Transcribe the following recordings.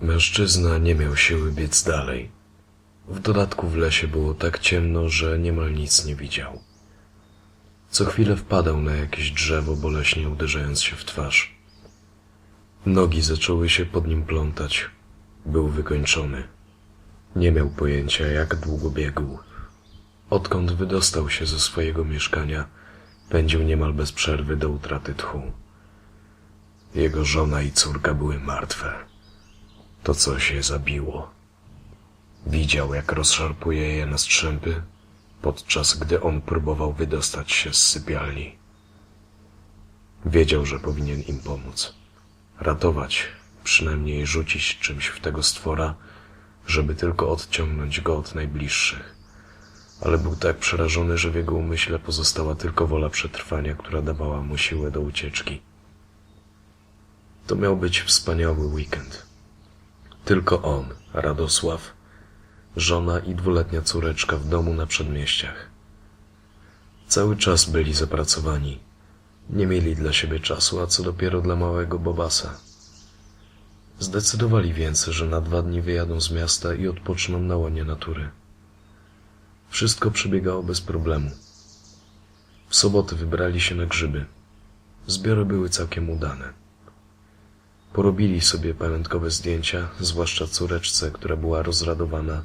Mężczyzna nie miał siły biec dalej. W dodatku w lesie było tak ciemno, że niemal nic nie widział. Co chwilę wpadał na jakieś drzewo, boleśnie uderzając się w twarz. Nogi zaczęły się pod nim plątać. Był wykończony. Nie miał pojęcia, jak długo biegł. Odkąd wydostał się ze swojego mieszkania, pędził niemal bez przerwy do utraty tchu. Jego żona i córka były martwe. To coś je zabiło. Widział, jak rozszarpuje je na strzępy, podczas gdy on próbował wydostać się z sypialni. Wiedział, że powinien im pomóc. Ratować, przynajmniej rzucić czymś w tego stwora, żeby tylko odciągnąć go od najbliższych. Ale był tak przerażony, że w jego umyśle pozostała tylko wola przetrwania, która dawała mu siłę do ucieczki. To miał być wspaniały weekend. Tylko on, Radosław, żona i dwuletnia córeczka w domu na przedmieściach. Cały czas byli zapracowani. Nie mieli dla siebie czasu, a co dopiero dla małego Bobasa. Zdecydowali więc, że na dwa dni wyjadą z miasta i odpoczną na łonie natury. Wszystko przebiegało bez problemu. W soboty wybrali się na grzyby. Zbiory były całkiem udane. Porobili sobie pamiątkowe zdjęcia, zwłaszcza córeczce, która była rozradowana,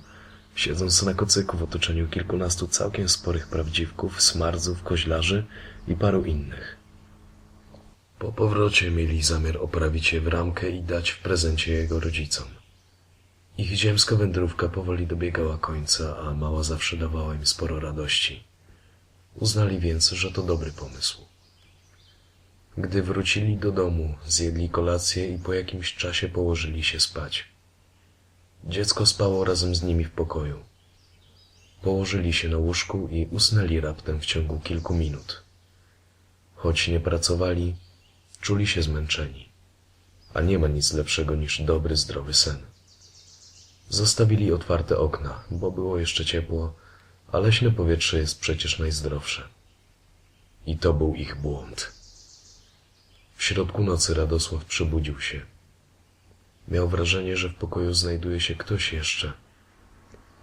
siedząc na kocyku w otoczeniu kilkunastu całkiem sporych prawdziwków, smardzów, koźlarzy i paru innych. Po powrocie mieli zamiar oprawić je w ramkę i dać w prezencie jego rodzicom. Ich ziemska wędrówka powoli dobiegała końca, a mała zawsze dawała im sporo radości. Uznali więc, że to dobry pomysł. Gdy wrócili do domu, zjedli kolację i po jakimś czasie położyli się spać. Dziecko spało razem z nimi w pokoju. Położyli się na łóżku i usnęli raptem w ciągu kilku minut. Choć nie pracowali, czuli się zmęczeni, a nie ma nic lepszego niż dobry, zdrowy sen. Zostawili otwarte okna, bo było jeszcze ciepło, a leśne powietrze jest przecież najzdrowsze. I to był ich błąd. W środku nocy Radosław przebudził się. Miał wrażenie, że w pokoju znajduje się ktoś jeszcze.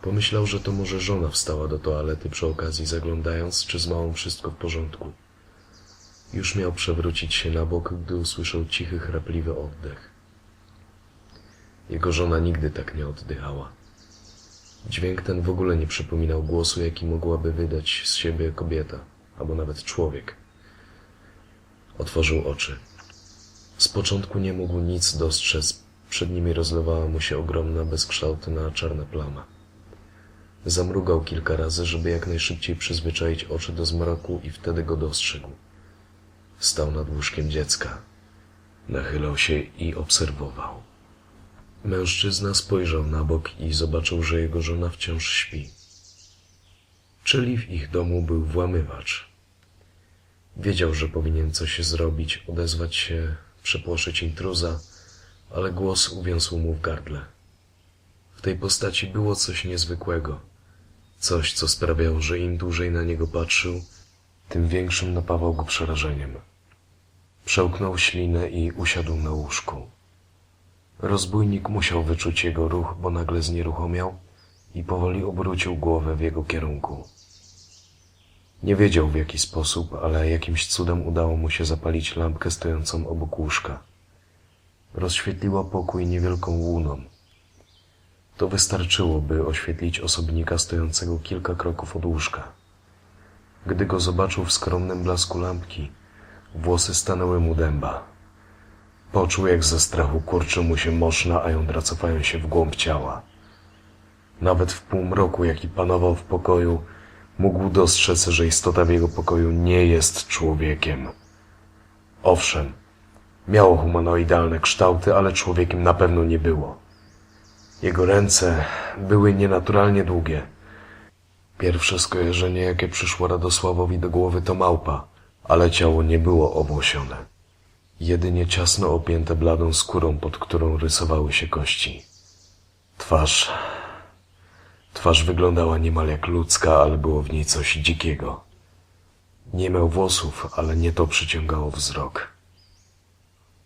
Pomyślał, że to może żona wstała do toalety przy okazji, zaglądając, czy z małą wszystko w porządku. Już miał przewrócić się na bok, gdy usłyszał cichy, chrapliwy oddech. Jego żona nigdy tak nie oddychała. Dźwięk ten w ogóle nie przypominał głosu, jaki mogłaby wydać z siebie kobieta, albo nawet człowiek. Otworzył oczy. Z początku nie mógł nic dostrzec. Przed nimi rozlewała mu się ogromna, bezkształtna, czarna plama. Zamrugał kilka razy, żeby jak najszybciej przyzwyczaić oczy do zmroku i wtedy go dostrzegł. Stał nad łóżkiem dziecka. Nachylał się i obserwował. Mężczyzna spojrzał na bok i zobaczył, że jego żona wciąż śpi. Czyli w ich domu był włamywacz. Wiedział, że powinien coś zrobić, odezwać się, przepłoszyć intruza, ale głos uwiązł mu w gardle. W tej postaci było coś niezwykłego. Coś, co sprawiało, że im dłużej na niego patrzył, tym większym napawał go przerażeniem. Przełknął ślinę i usiadł na łóżku. Rozbójnik musiał wyczuć jego ruch, bo nagle znieruchomiał i powoli obrócił głowę w jego kierunku. Nie wiedział w jaki sposób, ale jakimś cudem udało mu się zapalić lampkę stojącą obok łóżka. Rozświetliła pokój niewielką łuną. To wystarczyło, by oświetlić osobnika stojącego kilka kroków od łóżka. Gdy go zobaczył w skromnym blasku lampki, włosy stanęły mu dęba. Poczuł, jak ze strachu kurczy mu się moszna, a jądra cofają się w głąb ciała. Nawet w półmroku, jaki panował w pokoju, mógł dostrzec, że istota w jego pokoju nie jest człowiekiem. Owszem, miało humanoidalne kształty, ale człowiekiem na pewno nie było. Jego ręce były nienaturalnie długie. Pierwsze skojarzenie, jakie przyszło Radosławowi do głowy, to małpa, ale ciało nie było owłosione. Jedynie ciasno opięte bladą skórą, pod którą rysowały się kości. Twarz. Twarz wyglądała niemal jak ludzka, ale było w niej coś dzikiego. Nie miał włosów, ale nie to przyciągało wzrok.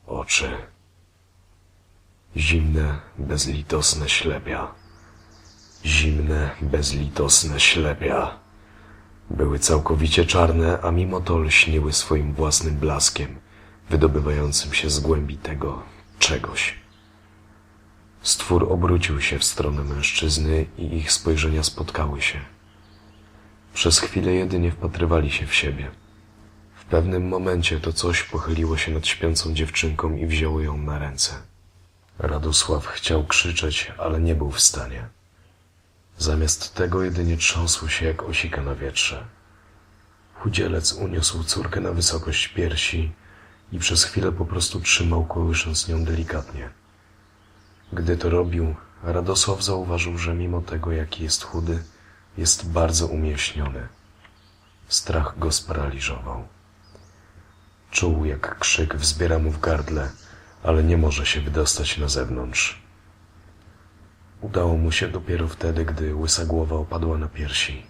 Oczy. Zimne, bezlitosne ślepia. Zimne, bezlitosne ślepia. Były całkowicie czarne, a mimo to lśniły swoim własnym blaskiem, wydobywającym się z głębi tego czegoś. Stwór obrócił się w stronę mężczyzny i ich spojrzenia spotkały się. Przez chwilę jedynie wpatrywali się w siebie. W pewnym momencie to coś pochyliło się nad śpiącą dziewczynką i wzięło ją na ręce. Radosław chciał krzyczeć, ale nie był w stanie. Zamiast tego jedynie trząsł się jak osika na wietrze. Chudzielec uniósł córkę na wysokość piersi i przez chwilę po prostu trzymał, kołysząc nią delikatnie. Gdy to robił, Radosław zauważył, że mimo tego, jaki jest chudy, jest bardzo umieśniony. Strach go sparaliżował. Czuł, jak krzyk wzbiera mu w gardle, ale nie może się wydostać na zewnątrz. Udało mu się dopiero wtedy, gdy łysa głowa opadła na piersi.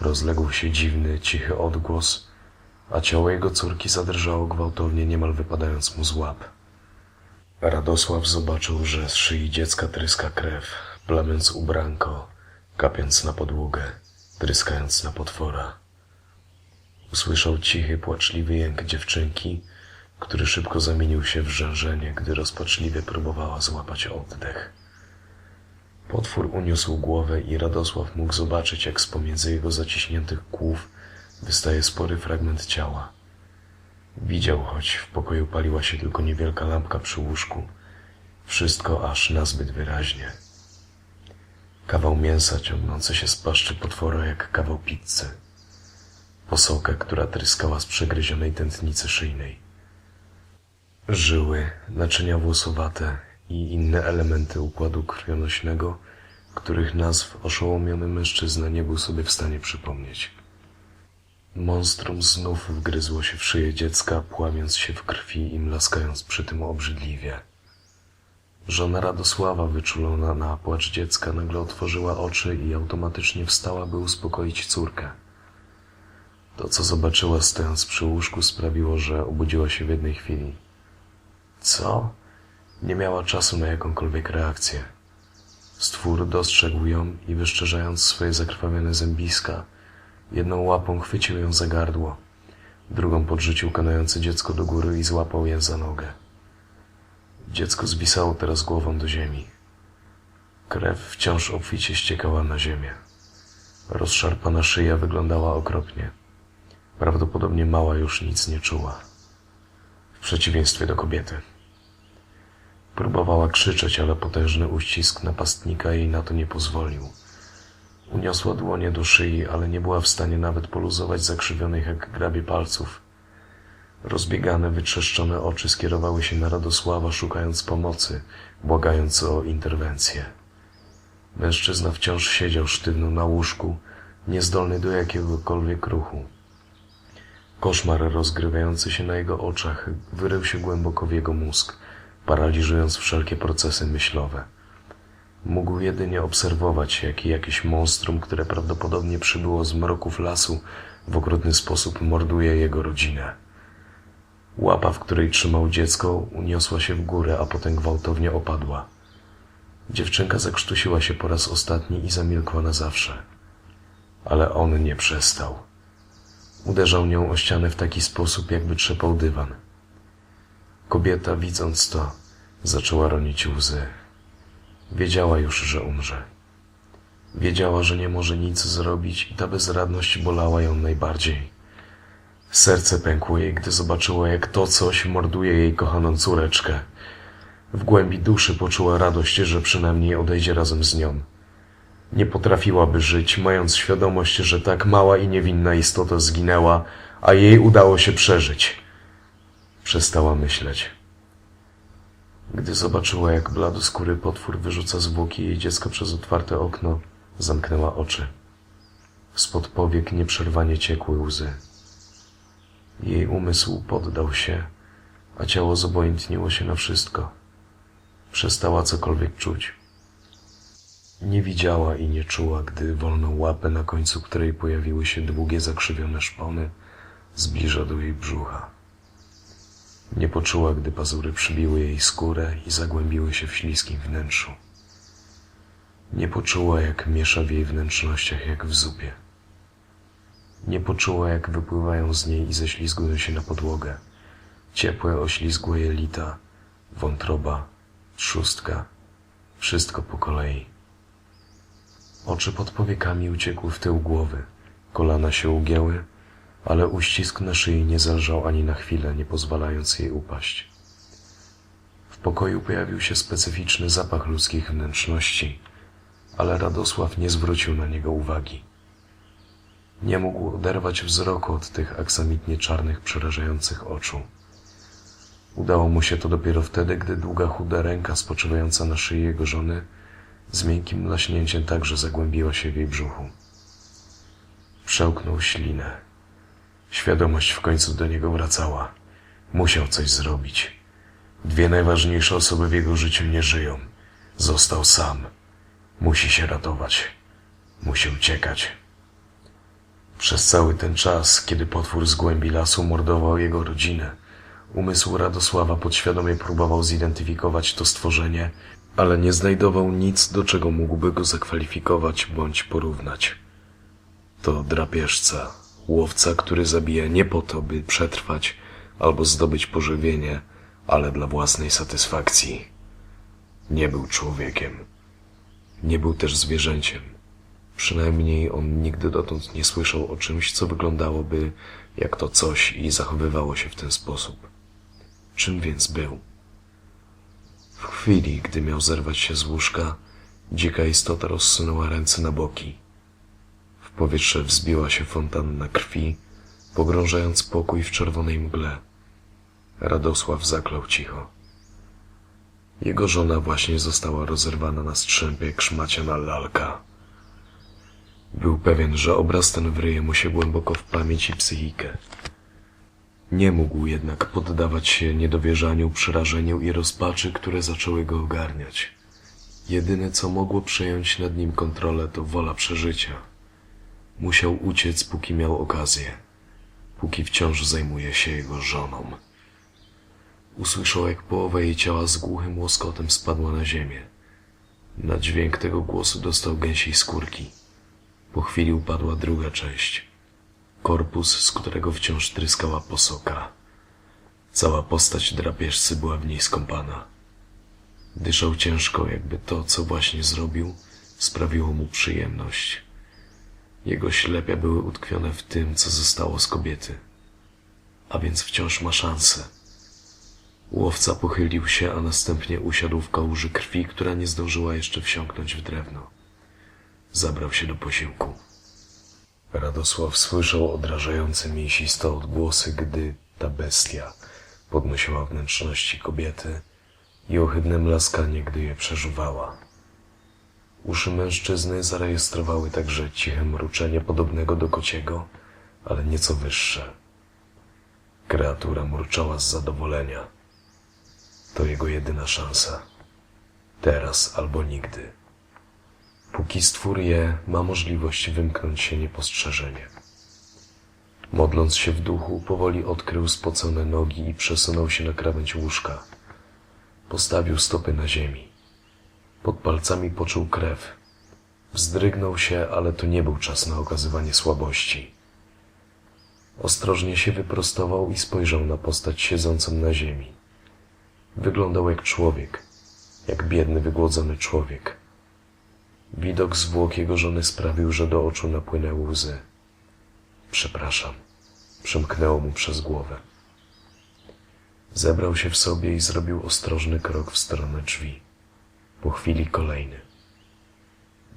Rozległ się dziwny, cichy odgłos, a ciało jego córki zadrżało gwałtownie, niemal wypadając mu z łap. Radosław zobaczył, że z szyi dziecka tryska krew, plamiąc ubranko, kapiąc na podłogę, tryskając na potwora. Usłyszał cichy, płaczliwy jęk dziewczynki, który szybko zamienił się w rzężenie, gdy rozpaczliwie próbowała złapać oddech. Potwór uniósł głowę i Radosław mógł zobaczyć, jak z pomiędzy jego zaciśniętych kłów wystaje spory fragment ciała. Widział, choć w pokoju paliła się tylko niewielka lampka przy łóżku. Wszystko aż nazbyt wyraźnie. Kawał mięsa ciągnący się z paszczy potwora jak kawał pizzy. Posokę, która tryskała z przegryzionej tętnicy szyjnej. Żyły, naczynia włosowate i inne elementy układu krwionośnego, których nazw oszołomiony mężczyzna nie był sobie w stanie przypomnieć. Monstrum znów wgryzło się w szyję dziecka, płamiąc się w krwi i mlaskając przy tym obrzydliwie. Żona Radosława, wyczulona na płacz dziecka, nagle otworzyła oczy i automatycznie wstała, by uspokoić córkę. To, co zobaczyła stojąc przy łóżku, sprawiło, że obudziła się w jednej chwili. Co? Nie miała czasu na jakąkolwiek reakcję. Stwór dostrzegł ją i wyszczerzając swoje zakrwawione zębiska, jedną łapą chwycił ją za gardło, drugą podrzucił kanające dziecko do góry i złapał je za nogę. Dziecko zwisało teraz głową do ziemi. Krew wciąż obficie ściekała na ziemię. Rozszarpana szyja wyglądała okropnie. Prawdopodobnie mała już nic nie czuła. W przeciwieństwie do kobiety. Próbowała krzyczeć, ale potężny uścisk napastnika jej na to nie pozwolił. Uniosła dłonie do szyi, ale nie była w stanie nawet poluzować zakrzywionych jak grabie palców. Rozbiegane, wytrzeszczone oczy skierowały się na Radosława, szukając pomocy, błagając o interwencję. Mężczyzna wciąż siedział sztywno na łóżku, niezdolny do jakiegokolwiek ruchu. Koszmar rozgrywający się na jego oczach wyrył się głęboko w jego mózg, paraliżując wszelkie procesy myślowe. Mógł jedynie obserwować, jak jakieś monstrum, które prawdopodobnie przybyło z mroków lasu, w okrutny sposób morduje jego rodzinę. Łapa, w której trzymał dziecko, uniosła się w górę, a potem gwałtownie opadła. Dziewczynka zakrztusiła się po raz ostatni i zamilkła na zawsze. Ale on nie przestał. Uderzał nią o ścianę w taki sposób, jakby trzepał dywan. Kobieta, widząc to, zaczęła ronić łzy. Wiedziała już, że umrze. Wiedziała, że nie może nic zrobić i ta bezradność bolała ją najbardziej. Serce pękło jej, gdy zobaczyła, jak to coś morduje jej kochaną córeczkę. W głębi duszy poczuła radość, że przynajmniej odejdzie razem z nią. Nie potrafiłaby żyć, mając świadomość, że tak mała i niewinna istota zginęła, a jej udało się przeżyć. Przestała myśleć. Gdy zobaczyła, jak bladoskóry potwór wyrzuca zwłoki jej dziecka przez otwarte okno, zamknęła oczy. Spod powiek nieprzerwanie ciekły łzy. Jej umysł poddał się, a ciało zobojętniło się na wszystko. Przestała cokolwiek czuć. Nie widziała i nie czuła, gdy wolną łapę, na końcu której pojawiły się długie, zakrzywione szpony, zbliża do jej brzucha. Nie poczuła, gdy pazury przybiły jej skórę i zagłębiły się w śliskim wnętrzu. Nie poczuła, jak miesza w jej wnętrznościach jak w zupie. Nie poczuła, jak wypływają z niej i ześlizgują się na podłogę. Ciepłe, oślizgłe jelita, wątroba, trzustka. Wszystko po kolei. Oczy pod powiekami uciekły w tył głowy, kolana się ugięły, ale uścisk na szyi nie zelżał ani na chwilę, nie pozwalając jej upaść. W pokoju pojawił się specyficzny zapach ludzkich wnętrzności, ale Radosław nie zwrócił na niego uwagi. Nie mógł oderwać wzroku od tych aksamitnie czarnych, przerażających oczu. Udało mu się to dopiero wtedy, gdy długa, chuda ręka spoczywająca na szyi jego żony z miękkim laśnięciem także zagłębiła się w jej brzuchu. Przełknął ślinę. Świadomość w końcu do niego wracała. Musiał coś zrobić. Dwie najważniejsze osoby w jego życiu nie żyją. Został sam. Musi się ratować. Musi uciekać. Przez cały ten czas, kiedy potwór z głębi lasu mordował jego rodzinę, umysł Radosława podświadomie próbował zidentyfikować to stworzenie, ale nie znajdował nic, do czego mógłby go zakwalifikować bądź porównać. To drapieżca, łowca, który zabija nie po to, by przetrwać albo zdobyć pożywienie, ale dla własnej satysfakcji. Nie był człowiekiem. Nie był też zwierzęciem. Przynajmniej on nigdy dotąd nie słyszał o czymś, co wyglądałoby jak to coś i zachowywało się w ten sposób. Czym więc był? W chwili, gdy miał zerwać się z łóżka, dzika istota rozsunęła ręce na boki. Powietrze wzbiła się fontanna krwi, pogrążając pokój w czerwonej mgle. Radosław zaklął cicho. Jego żona właśnie została rozerwana na strzępie jak szmaciana lalka. Był pewien, że obraz ten wryje mu się głęboko w pamięć i psychikę. Nie mógł jednak poddawać się niedowierzaniu, przerażeniu i rozpaczy, które zaczęły go ogarniać. Jedyne, co mogło przejąć nad nim kontrolę, to wola przeżycia. Musiał uciec, póki miał okazję, póki wciąż zajmuje się jego żoną. Usłyszał, jak połowa jej ciała z głuchym łoskotem spadła na ziemię. Na dźwięk tego głosu dostał gęsiej skórki. Po chwili upadła druga część. Korpus, z którego wciąż tryskała posoka. Cała postać drapieżcy była w niej skąpana. Dyszał ciężko, jakby to, co właśnie zrobił, sprawiło mu przyjemność. Jego ślepia były utkwione w tym, co zostało z kobiety. A więc wciąż ma szansę. Łowca pochylił się, a następnie usiadł w kałuży krwi, która nie zdążyła jeszcze wsiąknąć w drewno. Zabrał się do posiłku. Radosław słyszał odrażające mięsiste odgłosy, gdy ta bestia podnosiła wnętrzności kobiety i ohydne mlaskanie, gdy je przeżuwała. Uszy mężczyzny zarejestrowały także ciche mruczenie podobnego do kociego, ale nieco wyższe. Kreatura mruczała z zadowolenia. To jego jedyna szansa. Teraz albo nigdy. Póki stwór je, ma możliwość wymknąć się niepostrzeżenie. Modląc się w duchu, powoli odkrył spocone nogi i przesunął się na krawędź łóżka. Postawił stopy na ziemi. Pod palcami poczuł krew. Wzdrygnął się, ale to nie był czas na okazywanie słabości. Ostrożnie się wyprostował i spojrzał na postać siedzącą na ziemi. Wyglądał jak człowiek, jak biedny, wygłodzony człowiek. Widok zwłok jego żony sprawił, że do oczu napłynęły łzy. Przepraszam, przemknęło mu przez głowę. Zebrał się w sobie i zrobił ostrożny krok w stronę drzwi. Po chwili kolejny.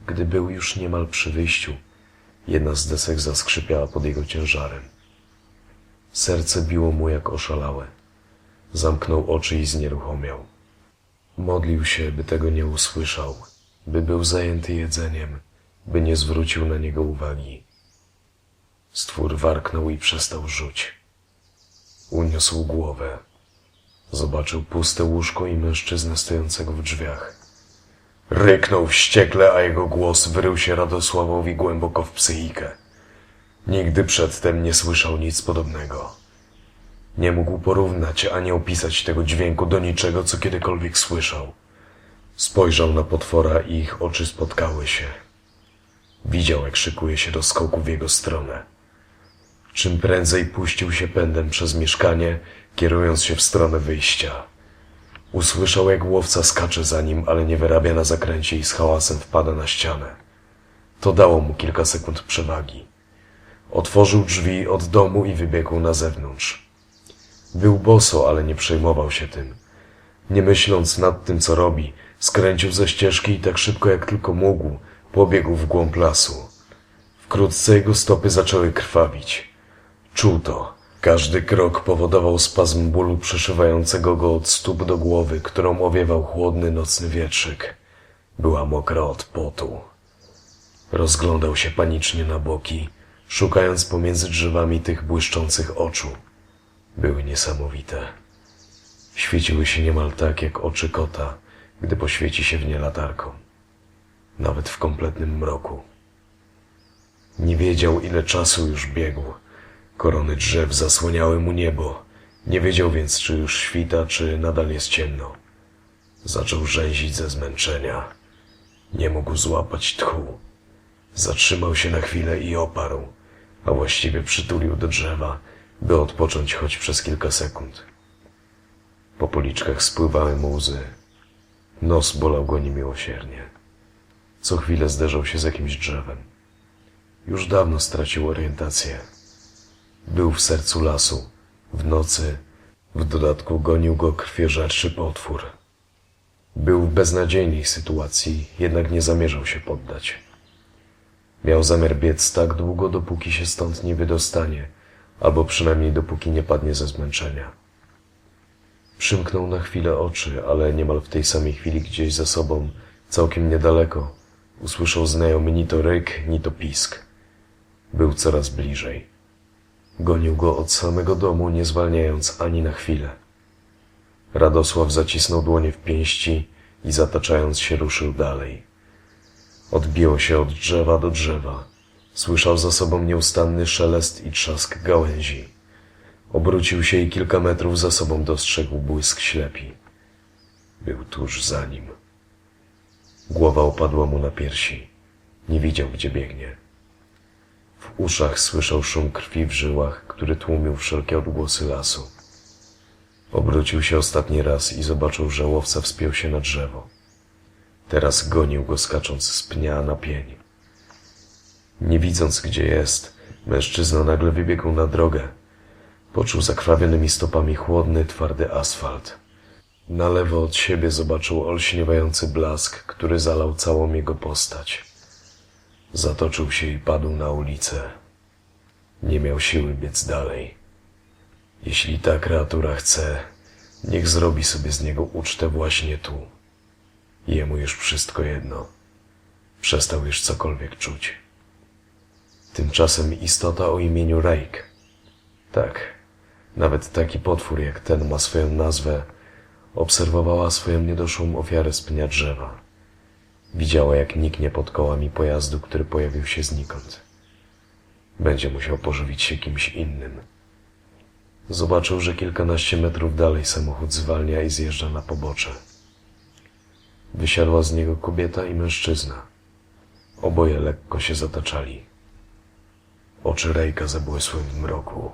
Gdy był już niemal przy wyjściu, jedna z desek zaskrzypiała pod jego ciężarem. Serce biło mu jak oszalałe. Zamknął oczy i znieruchomiał. Modlił się, by tego nie usłyszał, by był zajęty jedzeniem, by nie zwrócił na niego uwagi. Stwór warknął i przestał rzuć. Uniósł głowę. Zobaczył puste łóżko i mężczyznę stojącego w drzwiach. Ryknął wściekle, a jego głos wyrył się Radosławowi głęboko w psychikę. Nigdy przedtem nie słyszał nic podobnego. Nie mógł porównać ani opisać tego dźwięku do niczego, co kiedykolwiek słyszał. Spojrzał na potwora i ich oczy spotkały się. Widział, jak szykuje się do skoku w jego stronę. Czym prędzej puścił się pędem przez mieszkanie, kierując się w stronę wyjścia. Usłyszał, jak łowca skacze za nim, ale nie wyrabia na zakręcie i z hałasem wpada na ścianę. To dało mu kilka sekund przewagi. Otworzył drzwi od domu i wybiegł na zewnątrz. Był boso, ale nie przejmował się tym. Nie myśląc nad tym, co robi, skręcił ze ścieżki i tak szybko jak tylko mógł, pobiegł w głąb lasu. Wkrótce jego stopy zaczęły krwawić. Czuł to. Każdy krok powodował spazm bólu przeszywającego go od stóp do głowy, którą owiewał chłodny nocny wietrzyk. Była mokra od potu. Rozglądał się panicznie na boki, szukając pomiędzy drzewami tych błyszczących oczu. Były niesamowite. Świeciły się niemal tak jak oczy kota, gdy poświeci się w nie latarką. Nawet w kompletnym mroku. Nie wiedział, ile czasu już biegł. Korony drzew zasłaniały mu niebo. Nie wiedział więc, czy już świta, czy nadal jest ciemno. Zaczął rzęzić ze zmęczenia. Nie mógł złapać tchu. Zatrzymał się na chwilę i oparł, a właściwie przytulił do drzewa, by odpocząć choć przez kilka sekund. Po policzkach spływały mu łzy. Nos bolał go niemiłosiernie. Co chwilę zderzał się z jakimś drzewem. Już dawno stracił orientację. Był w sercu lasu, w nocy, w dodatku gonił go krwiożerczy potwór. Był w beznadziejnej sytuacji, jednak nie zamierzał się poddać. Miał zamiar biec tak długo, dopóki się stąd nie wydostanie, albo przynajmniej dopóki nie padnie ze zmęczenia. Przymknął na chwilę oczy, ale niemal w tej samej chwili gdzieś za sobą, całkiem niedaleko, usłyszał znajomy ni to ryk, ni to pisk. Był coraz bliżej. Gonił go od samego domu, nie zwalniając ani na chwilę. Radosław zacisnął dłonie w pięści i zataczając się ruszył dalej. Odbiło się od drzewa do drzewa. Słyszał za sobą nieustanny szelest i trzask gałęzi. Obrócił się i kilka metrów za sobą dostrzegł błysk ślepi. Był tuż za nim. Głowa opadła mu na piersi. Nie widział, gdzie biegnie. W uszach słyszał szum krwi w żyłach, który tłumił wszelkie odgłosy lasu. Obrócił się ostatni raz i zobaczył, że łowca wspiął się na drzewo. Teraz gonił go skacząc z pnia na pień. Nie widząc, gdzie jest, mężczyzna nagle wybiegł na drogę. Poczuł zakrawionymi stopami chłodny, twardy asfalt. Na lewo od siebie zobaczył olśniewający blask, który zalał całą jego postać. Zatoczył się i padł na ulicę. Nie miał siły biec dalej. Jeśli ta kreatura chce, niech zrobi sobie z niego ucztę właśnie tu. Jemu już wszystko jedno. Przestał już cokolwiek czuć. Tymczasem istota o imieniu Rake. Tak, nawet taki potwór jak ten ma swoją nazwę. Obserwowała swoją niedoszłą ofiarę z pnia drzewa. Widziała, jak niknie pod kołami pojazdu, który pojawił się znikąd. Będzie musiał pożywić się kimś innym. Zobaczył, że kilkanaście metrów dalej samochód zwalnia i zjeżdża na pobocze. Wysiadła z niego kobieta i mężczyzna. Oboje lekko się zataczali. Oczy Rejka zabłysły w mroku.